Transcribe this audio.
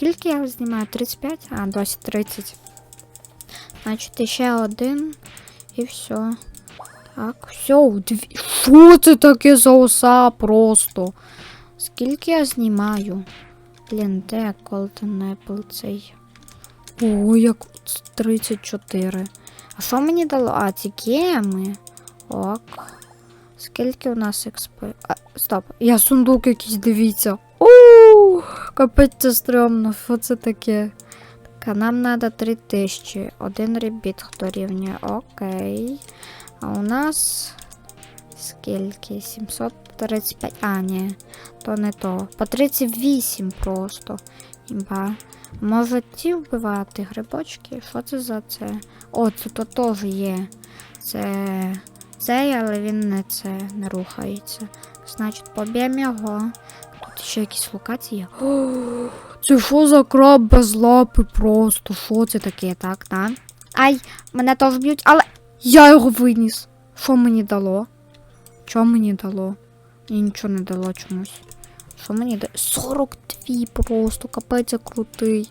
Скільки я знімаю? 35? А, досі 30. Значить, ще один. І все. Так, все, дві. Що це таке за оса просто? Скільки я знімаю? Блін, де Golden Apple цей? О, як 34. А що мені дало? А, ці геми. Ок. Скільки у нас експи. А, стоп. Я сундук якийсь, дивіться. О, капець це стрьомно. Що це таке? Так, нам треба 3000. Один ребіт, хто рівня. Окей. А у нас. Скільки? 735. А, ні. То не то. По 38 просто. Імба. Може ті вбивати грибочки? Що це за це? О, це то теж є. Це цей, але він не це не рухається. Значить, поб'ємо його. Тут ще якісь локації. О, це що за краб без лапи просто? Що це таке, так, да? Ай, мене теж б'ють, але я його виніс. Що мені дало? Що мені дало? Мені нічого не дало чомусь. Що мені дало? 42 просто, капець крутий.